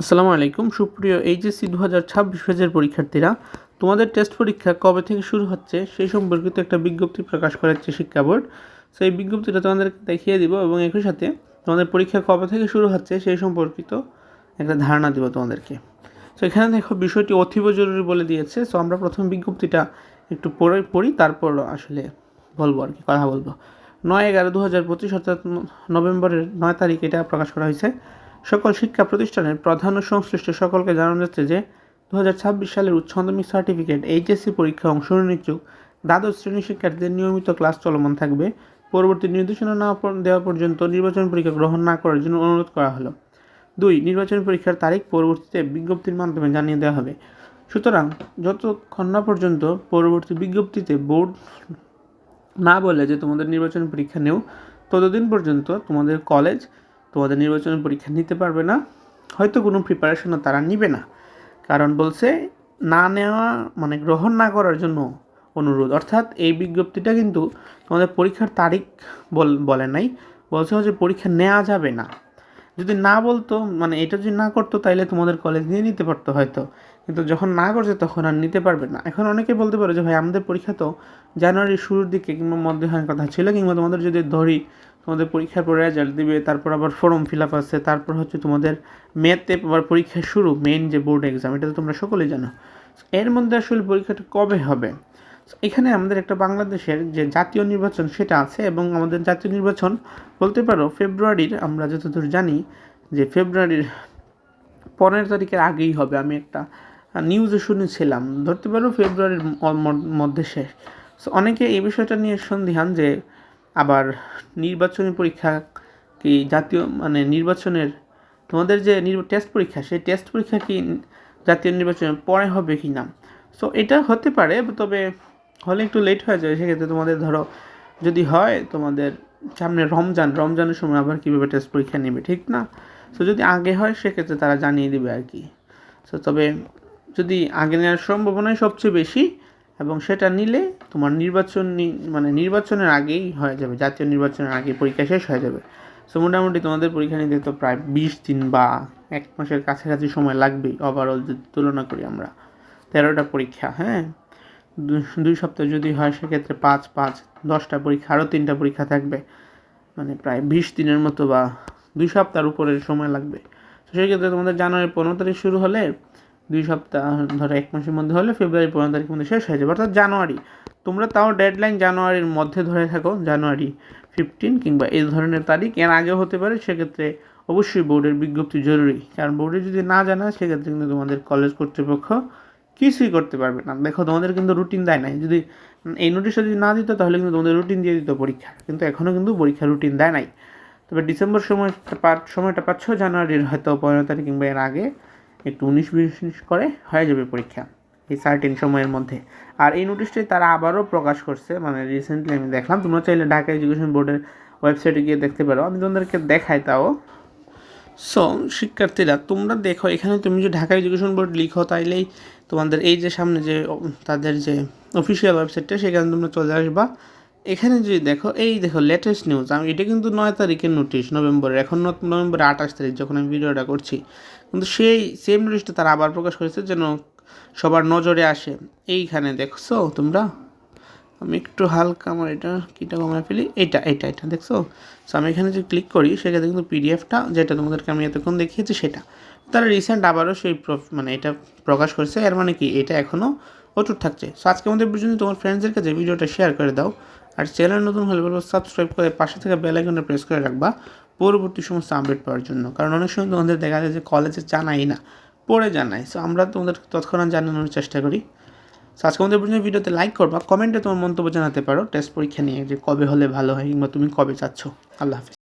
আসসালামু আলাইকুম। সুপ্রিয় এইচএসসি দু হাজার ছাব্বিশ ব্যাচের পরীক্ষার্থীরা, তোমাদের টেস্ট পরীক্ষা কবে থেকে শুরু হচ্ছে সেই সম্পর্কিত একটা বিজ্ঞপ্তি প্রকাশ করেছে শিক্ষা বোর্ড। সেই বিজ্ঞপ্তিটা তোমাদেরকে দেখিয়ে দিব এবং একই সাথে তোমাদের পরীক্ষা কবে থেকে শুরু হচ্ছে সেই সম্পর্কিত একটা ধারণা দিব তোমাদেরকে। সো এখানে দেখো, বিষয়টি অতীব জরুরি বলে দিয়েছে। সো আমরা প্রথম বিজ্ঞপ্তিটা একটু পড়ে পড়ি, তারপর আসলে বলব আর কি, কথা বলব। নয় এগারো দু হাজার পঁচিশ অর্থাৎ নভেম্বরের নয় তারিখ এটা প্রকাশ করা হয়েছে। সকল শিক্ষা প্রতিষ্ঠানের প্রধান ও সংশ্লিষ্ট সকলকে জানানো যাচ্ছে যে দু হাজার ছাব্বিশ সালের উচ্চ মাধ্যমিক সার্টিফিকেট এইচএসসি পরীক্ষা অংশ ইচ্ছুক দ্বাদশ শ্রেণির শিক্ষার্থীদের নিয়মিত ক্লাস চলমান থাকবে। পরবর্তী নির্দেশনা না দেওয়া পর্যন্ত নির্বাচন পরীক্ষা গ্রহণ না করার জন্য অনুরোধ করা হলো। দুই, নির্বাচন পরীক্ষার তারিখ পরবর্তীতে বিজ্ঞপ্তির মাধ্যমে জানিয়ে দেওয়া হবে। সুতরাং যতক্ষণ না পর্যন্ত পরবর্তী বিজ্ঞপ্তিতে বোর্ড না বলে যে তোমাদের নির্বাচন পরীক্ষা নেও, ততদিন পর্যন্ত তোমাদের কলেজ তোমাদের নির্বাচনের পরীক্ষা নিতে পারবে না, হয়তো কোনো প্রিপারেশনও তারা নিবে না। কারণ বলছে, না নেওয়া মানে গ্রহণ না করার জন্য অনুরোধ। অর্থাৎ এই বিজ্ঞপ্তিটা কিন্তু তোমাদের পরীক্ষার তারিখ বল, বলে নাই। বলছে যে পরীক্ষা নেওয়া যাবে না। যদি না বলতো মানে এটা যদি না করতো, তাইলে তোমাদের কলেজ নিয়ে নিতে পারতো হয়তো। কিন্তু যখন না করছে, তখন আর নিতে পারবে না। এখন অনেকে বলতে পারো যে, ভাই, আমাদের পরীক্ষা তো জানুয়ারির শুরুর দিকে কিংবা মধ্যে হওয়ার কথা ছিল, কিংবা তোমাদের যদি ধরি তোমাদের পরীক্ষার পর রেজাল্ট দিবে, তারপর আবার ফর্ম ফিল আপ আছে, তারপর হচ্ছে তোমাদের মেতে আবার পরীক্ষা শুরু মেইন যে বোর্ড এক্সাম এটা তো তোমরা সকলেই জানো। এর মধ্যে আসলে পরীক্ষাটা কবে হবে? এখানে আমাদের একটা বাংলাদেশের যে জাতীয় নির্বাচন সেটা আছে এবং আমাদের জাতীয় নির্বাচন বলতে পারো ফেব্রুয়ারির, আমরা যতদূর জানি যে ফেব্রুয়ারির পনেরো তারিখের আগেই হবে। আমি একটা নিউজে শুনেছিলাম, ধরতে পারো ফেব্রুয়ারির মধ্যে শেষ। সো অনেকে এই বিষয়টা নিয়ে সন্দিহান যে আবার নির্বাচনী পরীক্ষা কি জাতীয় মানে নির্বাচনের, তোমাদের যে টেস্ট পরীক্ষা, সেই টেস্ট পরীক্ষা কি জাতীয় নির্বাচনের পরে হবে কি না? সো এটা হতে পারে, তবে হলে একটু লেট হয়ে যাবে সেক্ষেত্রে তোমাদের ধরো, যদি হয়, তোমাদের সামনে রমজান, রমজানের সময় আবার কীভাবে টেস্ট পরীক্ষা নেবে, ঠিক না? সো যদি আগে হয়, সেক্ষেত্রে তারা জানিয়ে দেবে আর কি। সো তবে যদি আগে নেওয়ার সম্ভাবনাই সবচেয়ে বেশি এবং সেটা নিলে তোমার নির্বাচন মানে নির্বাচনের আগেই হয়ে যাবে, জাতীয় নির্বাচনের আগে পরীক্ষা শেষ হয়ে যাবে। সো মোটামুটি তোমাদের পরীক্ষা নিতে তো প্রায় বিশ দিন বা এক মাসের কাছাকাছি সময় লাগবেই ওভারঅল যদি তুলনা করি আমরা। তেরোটা পরীক্ষা হ্যাঁ? দুই সপ্তাহ যদি হয়, সেক্ষেত্রে পাঁচ পাঁচ, দশটা পরীক্ষা, আরও তিনটা পরীক্ষা থাকবে। মানে প্রায় বিশ দিনের মতো বা দুই সপ্তাহের উপরের সময় লাগবে। তো সেক্ষেত্রে তোমাদের জানুয়ারি পনেরো তারিখ শুরু হলে দুই সপ্তাহ ধরো, এক মাসের মধ্যে হলে ফেব্রুয়ারি পনেরো তারিখের মধ্যে শেষ হয়ে যাবে। অর্থাৎ জানুয়ারি। তোমরা তাও ডেডলাইন জানুয়ারির মধ্যে ধরে থাকো, জানুয়ারি ফিফটিন কিংবা এই ধরনের তারিখ। এর আগেও হতে পারে, সেক্ষেত্রে অবশ্যই বোর্ডের বিজ্ঞপ্তি জরুরি। কারণ বোর্ডে যদি না জানা সেক্ষেত্রে কিন্তু তোমাদের কলেজ কর্তৃপক্ষ কিছুই করতে পারবে না। দেখো, তোমাদের কিন্তু রুটিন দেয় নাই। যদি এই নোটিশটা যদি না দিত, তাহলে কিন্তু তোমাদের রুটিন দিয়ে দিত পরীক্ষা। কিন্তু এখনও কিন্তু পরীক্ষার রুটিন দেয় নাই। তবে ডিসেম্বর সময়টা সময়টা পাচ্ছ, জানুয়ারির হয়তো পনেরো তারিখ কিংবা এর আগে। একটু উনিশ বিশ করে হয়ে যাবে পরীক্ষা, এই সার্টিন সময়ের মধ্যে। আর এই নোটিশটি তারা আবারও প্রকাশ করছে মানে রিসেন্টলি আমি দেখলাম। তোমরা চাইলে ঢাকা এডুকেশন বোর্ডের ওয়েবসাইটে গিয়ে দেখতে পারো। আমি তোমাদেরকে দেখাই তাও। সো শিক্ষার্থীরা, তোমরা দেখো, এখানে তুমি যে ঢাকা এডুকেশন বোর্ড লিখো, তাইলেই তোমাদের এই যে সামনে যে, তাদের যে অফিসিয়াল ওয়েবসাইটটা সেখানে তোমরা চলে আসবা। এখানে যদি দেখো, এই দেখো লেটেস্ট নিউজ আমি এটা কিন্তু নয় তারিখের নোটিশ নভেম্বরের, এখন ন- নভেম্বরের আঠাশ তারিখ যখন আমি ভিডিওটা করছি। কিন্তু সেই সেম নোটিশটা তারা আবার প্রকাশ করেছে যেন সবার নজরে আসে। এইখানে দেখছ তোমরা? আমি একটু হালকা আমার এটা কীটা কমায় ফেলি। এটা এটা এটা দেখছ? সো আমি এখানে যে ক্লিক করি সেক্ষেত্রে কিন্তু পিডিএফটা যেটা তোমাদেরকে আমি এতক্ষণ দেখিয়েছি, সেটা। তারা রিসেন্ট আবারও সেই মানে এটা প্রকাশ করেছে। এর মানে কি? এটা এখনও অটুট থাকছে। সো আজকে আমাদের পর্যন্ত তোমার ফ্রেন্ডসদের কাছে ভিডিওটা শেয়ার করে দাও। আর চ্যানেল নতুন হলে বলব সাবস্ক্রাইব করে পাশে থেকে বেল আইকনটা প্রেস করে রাখবা। পরবর্তী সমস্ত আপডেট পাওয়ার জন্য। কারণ অনেক সময় তোমাদের দেখা যায় যে কলেজে জানাই না পড়ে জানাই। সো আমরা তোমাদের তৎক্ষণাৎ জানানোর চেষ্টা করি। সো আজকে আমাদের পর্যন্ত ভিডিওতে লাইক করবা কমেন্টে তোমার মন্তব্য জানাতে পারো। টেস্ট পরীক্ষা নিয়ে যে কবে হলে ভালো হয় কিংবা তুমি কবে চাচ্ছ। আল্লাহ হাফিজ।